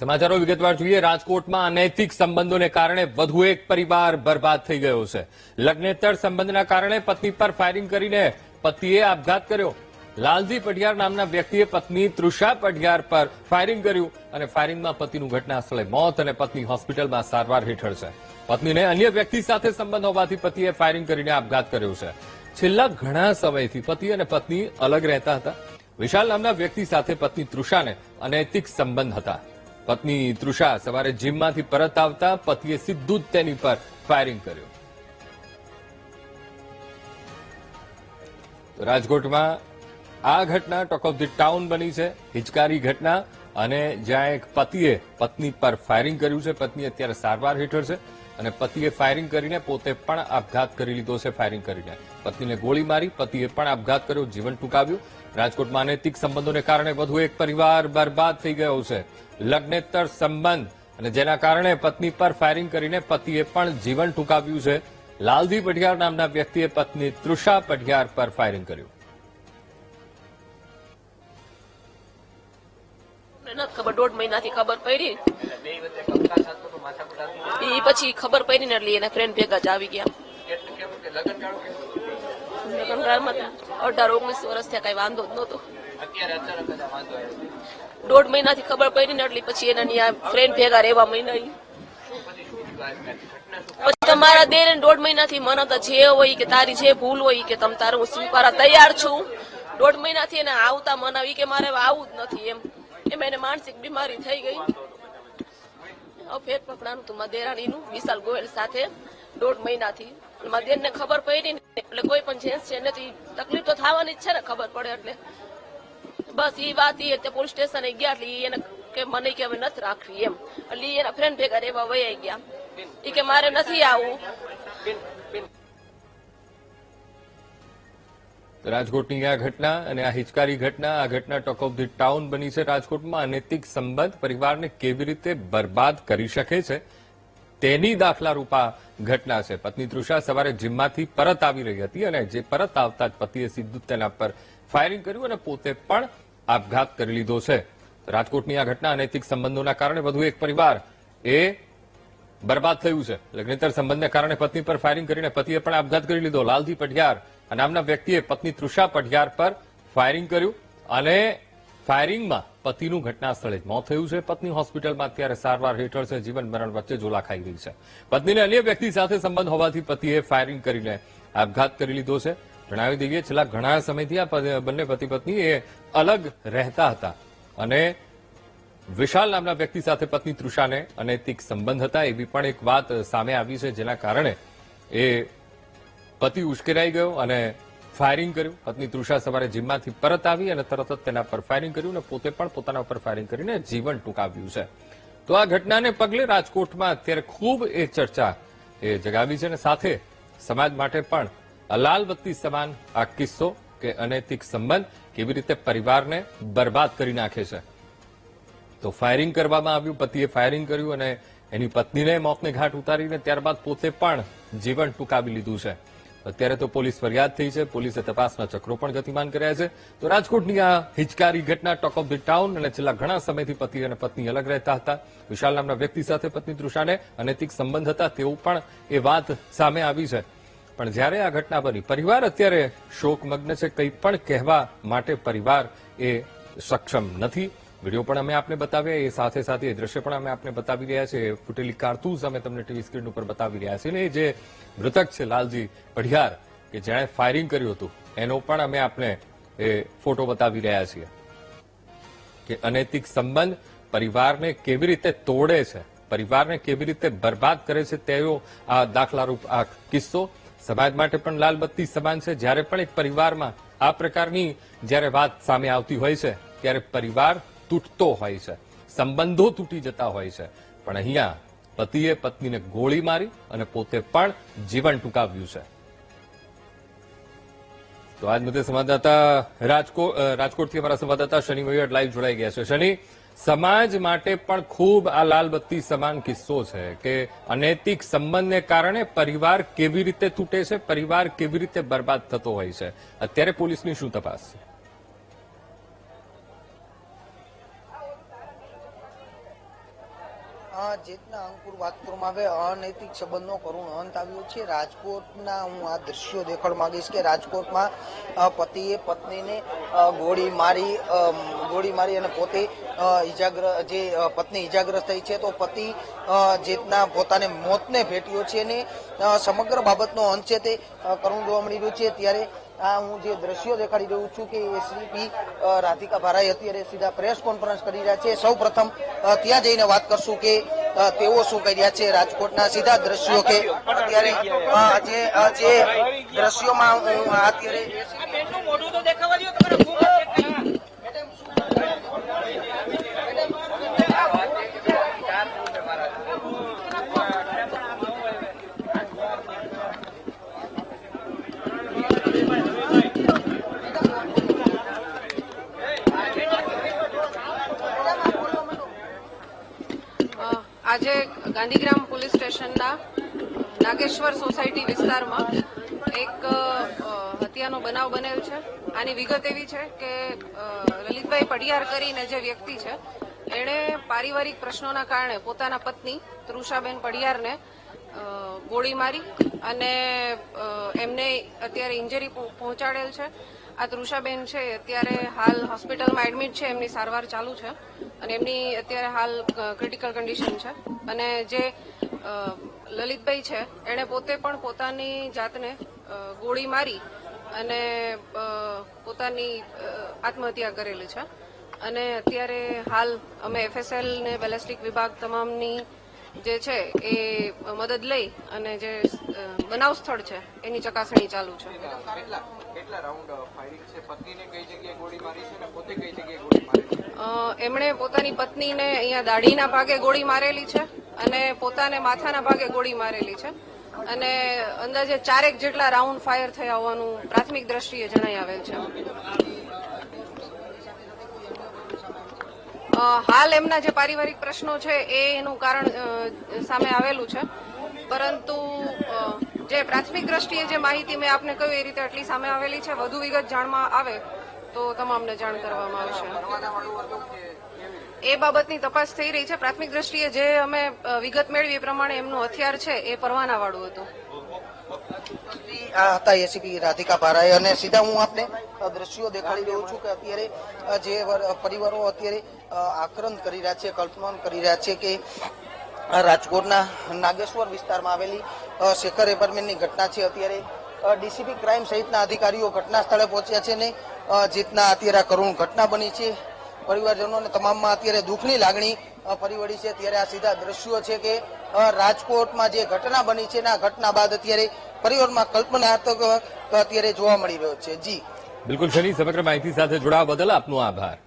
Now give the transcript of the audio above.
સમાચારો વિગતવાર જોઈએ. રાજકોટમાં અનૈતિક સંબંધોને કારણે વધુ એક પરિવાર બરબાદ થઈ ગયો છે. લગ્નેતર સંબંધના કારણે પત્ની પર ફાયરિંગ કરીને પતિએ આપઘાત કર્યો. લાલજી પઢિયાર નામના વ્યક્તિએ પત્ની તૃષા પઢિયાર પર ફાયરિંગ કર્યું અને ફાયરિંગમાં પતિનું ઘટના સ્થળે મોત અને પત્ની હોસ્પિટલમાં સારવાર હેઠળ છે. પત્નીને અન્ય વ્યક્તિ સાથે સંબંધ હોવાથી પતિએ ફાયરિંગ કરીને આપઘાત કર્યો છે. છેલ્લા ઘણા સમયથી પતિ અને પત્ની અલગ રહેતા હતા. વિશાલ નામના વ્યક્તિ સાથે પત્ની તૃષાને અનૈતિક સંબંધ હતા. પત્ની તૃષા સવારે જીમમાંથી પરત આવતા પતિએ સીધું જ તેની પર ફાયરિંગ કર્યું. રાજકોટમાં આ ઘટના ટોક ઓફ ધી ટાઉન બની છે. હિચકારી ઘટના અને જ્યાં એક પતિએ પત્ની પર ફાયરિંગ કર્યું છે, પત્ની અત્યારે સારવાર હેઠળ છે અને પતિએ ફાયરિંગ કરીને પોતે પણ આપઘાત કરી લીધો છે ફાયરિંગ કરીને. પત્નીને ગોળી મારી, પતિએ પણ આપઘાત કર્યો, જીવન ટૂંકાવ્યું. રાજકોટમાં અનૈતિક સંબંધોને કારણે વધુ એક પરિવાર બરબાદ થઈ ગયો છે. લગ્નેતર સંબંધ અને જેના કારણે પત્ની પર ફાયરિંગ કરીને પતિએ પણ જીવન ટૂંકાવ્યું છે. લાલજી પઢિયાર નામના વ્યક્તિએ પત્ની તૃષા પઢિયાર પર ફાયરિંગ કર્યું. નથી ખબર, દોઢ મહિનાથી ખબર ખબર પડી ને એટલે ફ્રેન્ડ ભેગા પછી એના ફ્રેન્ડ ભેગા રહેવા મહિના પછી તમારા દેર દોઢ મહિનાથી મને તો જે હોય કે તારી જે ભૂલ હોય કે તમે તારું હું સ્વીકારવા તૈયાર છું. દોઢ મહિનાથી એને આવતા મનાવી કે મારે આવું જ નથી એમ. એમ એને માનસિક બીમારી થઈ ગઈ. ફેર પકડાનું હતું મારા વિશાલ ગોયલ સાથે દોઢ મહિનાથી. મારા દેરને ખબર પડી ને એટલે કોઈ પણ જેન્ટ્સ છે એને તકલીફ તો થવાની જ છે ને ખબર પડે એટલે. બસ એ વાત એ તે પોલીસ સ્ટેશને ગયા એટલે એને કે મને કે હવે નથી રાખવી એમ. એટલે એના ફ્રેન્ડ ભેગા રહેવા વયા ગયા. એ કે મારે નથી આવું. રાજકોટની આ ઘટના અને આ હિચકારી ઘટના, આ ઘટના ટોક ઓફ ધી ટાઉન બની છે રાજકોટમાં. અનૈતિક સંબંધ પરિવારને કેવી રીતે બરબાદ કરી શકે છે તેની દાખલા રૂપા ઘટના છે. પત્ની તૃષા સવારે જીમમાંથી પરત આવી રહી હતી અને જે પરત આવતા જ પતિએ સીધું તેના પર ફાયરિંગ કર્યું અને પોતે પણ આપઘાત કરી લીધો છે. રાજકોટની આ ઘટના અનૈતિક સંબંધોના કારણે વધુ એક પરિવાર એ બરબાદ થયું છે. લગ્નેતર સંબંધને કારણે પત્ની પર ફાયરિંગ કરીને પતિએ પણ આપઘાત કરી લીધો. લાલજી પઢિયાર નામના વ્યક્તિએ પત્ની તૃષા પઢિયાર પર ફાયરિંગ કર્યું અને ફાયરિંગમાં પતિનું ઘટના સ્થળે જ મોત થયું છે. પત્ની હોસ્પિટલમાં અત્યારે સારવાર હેઠળ છે. જીવન મરણ વચ્ચે ઝોલા ખાઈ રહી છે. પત્નીને અન્ય વ્યક્તિ સાથે સંબંધ હોવાથી પતિએ ફાયરિંગ કરીને આપઘાત કરી લીધો છે. જણાવી દઈએ, છેલ્લા ઘણા સમયથી આ બંને પતિ પત્ની એ અલગ રહેતા હતા અને વિશાલ નામના વ્યક્તિ સાથે પત્ની તૃષાને અનૈતિક સંબંધ હતા. એવી પણ એક વાત સામે આવી છે, જેના કારણે એ પતિ ઉશ્કેરાઈ ગયો અને ફાયરિંગ કર્યું. પત્ની તૃષા સવારે જીમમાંથી પરત આવી અને તરત જ તેના પર ફાયરિંગ કર્યું અને પોતે પણ પોતાના ઉપર ફાયરિંગ કરીને જીવન ટૂંકાવ્યું છે. તો આ ઘટનાને પગલે રાજકોટમાં અત્યારે ખૂબ એ ચર્ચા એ જગાવી છે અને સાથે સમાજ માટે પણ અલાલબત્તી સમાન આ કિસ્સો કે અનૈતિક સંબંધ કેવી રીતે પરિવારને બરબાદ કરી નાખે છે. તો ફાયરિંગ કરવામાં આવ્યું, પતિએ ફાયરિંગ કર્યું અને એની પત્નીને મોતને ઘાટ ઉતારીને ત્યારબાદ પોતે પણ જીવન ટૂંકાવી લીધું છે. અત્યારે તો પોલીસ ફરિયાદ થઈ છે. પોલીસે તપાસના ચક્રો પણ ગતિમાન કર્યા છે. તો રાજકોટની આ હિચકારી ઘટના ટોક ઓફ ધી ટાઉન અને છેલ્લા ઘણા સમયથી પતિ અને પત્ની અલગ રહેતા હતા. વિશાલ નામના વ્યક્તિ સાથે પત્ની તૃષાને અનૈતિક સંબંધ હતા તેવું પણ એ વાત સામે આવી છે. પણ જ્યારે આ ઘટના બની, પરિવાર અત્યારે શોકમગ્ન છે. કંઈ પણ કહેવા માટે પરિવાર એ સક્ષમ નથી. વીડિયો પણ અમે આપને બતાવ્યા, એ સાથે સાથે એ દ્રશ્ય પણ અમે આપને બતાવી રહ્યા છે. ફૂટેલી કારતૂસ અમે તમને ટીવી સ્ક્રીન ઉપર બતાવી રહ્યા છીએ. અને જે મૃતક છે લાલજી પઢિયાર કે જેણે ફાયરિંગ કર્યું હતું, એનો પણ અમે આપને એ ફોટો બતાવી રહ્યા છીએ. કે અનૈતિક સંબંધ પરિવારને કેવી રીતે તોડે છે, પરિવારને કેવી રીતે બરબાદ કરે છે તેવો આ દાખલારૂપ આ કિસ્સો સમાજ માટે પણ લાલબત્તી સમાન છે. જ્યારે પણ એક પરિવારમાં આ પ્રકારની જ્યારે વાત સામે આવતી હોય છે, ત્યારે પરિવાર તૂટતો હોય છે. સંબંધો તૂટી જતા હોય છે. પણ અહીંયા પતિએ પત્નીને ગોળી મારી અને પોતે પણ જીવન ટૂંકાવ્યું છે. તો આજ મુદ્દે સંવાદદાતા રાજકોટ રાજકોટથી અમારા સંવાદદાતા શનિ મયુર લાઈવ જોડાઈ ગયા છે. શનિ, સમાજ માટે પણ ખૂબ આ લાલબત્તી સમાન કિસ્સો છે કે અનૈતિક સંબંધને કારણે પરિવાર કેવી રીતે તૂટે છે, પરિવાર કેવી રીતે બરબાદ થતો હોય છે. અત્યારે પોલીસની શું તપાસ? છે આ જેતના અંકુર વાત કરવામાં આવે, અનૈતિક સંબંધનો કરુણ અંત આવ્યો છે. રાજકોટના હું આ દ્રશ્યો દેખાડ માંગીશ કે રાજકોટમાં પતિએ પત્નીને ગોળી મારી ગોળી મારી અને પોતે ઈજાગ્ર, જે પત્ની ઈજાગ્રસ્ત થઈ છે, તો પતિ જેતના પોતાને મોતને ભેટ્યો છે અને સમગ્ર બાબતનો અંત છે તે કરુણ જોવા મળી રહ્યું છે. ત્યારે આ હું જે દ્રશ્યો દેખાડી રહ્યું છું કે એસડીપી રાધિકા ભારાઈ અત્યારે સીધા પ્રેસ કોન્ફરન્સ કરી રહ્યા છે. સૌ પ્રથમ ત્યાં જઈને વાત કરશું કે તેઓ શું કરી રહ્યા છે રાજકોટના સીધા દ્રશ્યો કે અત્યારે જે દ્રશ્યોમાં અત્યારે પોલીસ નાગેશ્વર સોસાયટી વિસ્તારમાં એક હત્યાનો બનાવ બનેલ છે. આની વિગત એવી છે કે લલિતભાઈ પડિયાર કરીને જે વ્યક્તિ છે, એણે પારિવારિક પ્રશ્નોના કારણે પોતાના પત્ની તૃષાબેન પડિયારને ગોળી મારી અને એમને અત્યારે ઇન્જરી પહોંચાડેલ છે. આ તૃષાબેન છે અત્યારે હાલ હોસ્પિટલમાં એડમિટ છે. એમની સારવાર ચાલુ છે અને એમની અત્યારે હાલ ક્રિટિકલ કન્ડિશન છે. અને જે લલિતભાઈ છે. એણે પોતે પણ પોતાની જાતને ગોળી મારી અને પોતાની આત્મહત્યા કરેલી છે. અને અત્યારે હાલ અમે એફએસએલ ને બેલેસ્ટિક વિભાગ તમામની જે છે એ મદદ લઈ અને જે બનાવ સ્થળ છે એની ચકાસણી ચાલુ છે. એમણે પોતાની પત્નીને અહીંયા દાઢીના ભાગે ગોળી મારેલી છે. અને પોતાને માથાના ભાગે ગોળી મારેલી છે. અને અંદાજે ચારેક જેટલા રાઉન્ડ ફાયર થયા હોવાનું પ્રાથમિક દ્રષ્ટિએ જણાઈ આવેલ છે. હાલ એમના જે પારિવારિક પ્રશ્નો છે એ એનું કારણ સામે આવેલું છે. પરંતુ જે પ્રાથમિક દ્રષ્ટિએ જે માહિતી મેં આપને કહ્યું એ રીતે આટલી સામે આવેલી છે, વધુ વિગત જાણમાં આવે તો તમામને જાણ કરવામાં આવશે. એ બાબતની તપાસ થઈ રહી છે. પ્રાથમિક દ્રષ્ટિએ જે અમે વિગત મેળવી એ પ્રમાણે એમનું હથિયાર છે એ પરવાના વાળું હતું આ હતા એસીપી રાધિકા ભારાએ અને સીધા હું આપને દ્રશ્યો દેખાડી રહ્યો છું કે અત્યારે જે વર- પરિવારો અત્યારે આક્રંદ કરી રહ્યા છે, કલ્પના કરી રહ્યા છે કે રાજકોટના નાગેશ્વર વિસ્તારમાં આવેલી શેખર એપાર્ટમેન્ટની ઘટના છે. અત્યારે ડીસીપી ક્રાઇમ સહિતના અધિકારીઓ ઘટના સ્થળે પહોંચ્યા છે ને જીતના અત્યારે આ કરુણ ઘટના બની છે. પરિવારજનોને તમામમાં અત્યારે દુઃખની લાગણી પરિવડી છે. ત્યારે આ સીધા દ્રશ્યો છે કે રાજકોટમાં જે ઘટના બની છે ને આ ઘટના બાદ અત્યારે પરિવારમાં કલ્પનાત્મક અત્યારે જોવા મળી રહ્યો છે. જી. બિલકુલ, શની, સમગ્ર માહિતી સાથે જોડાવા બદલ આપનો આભાર.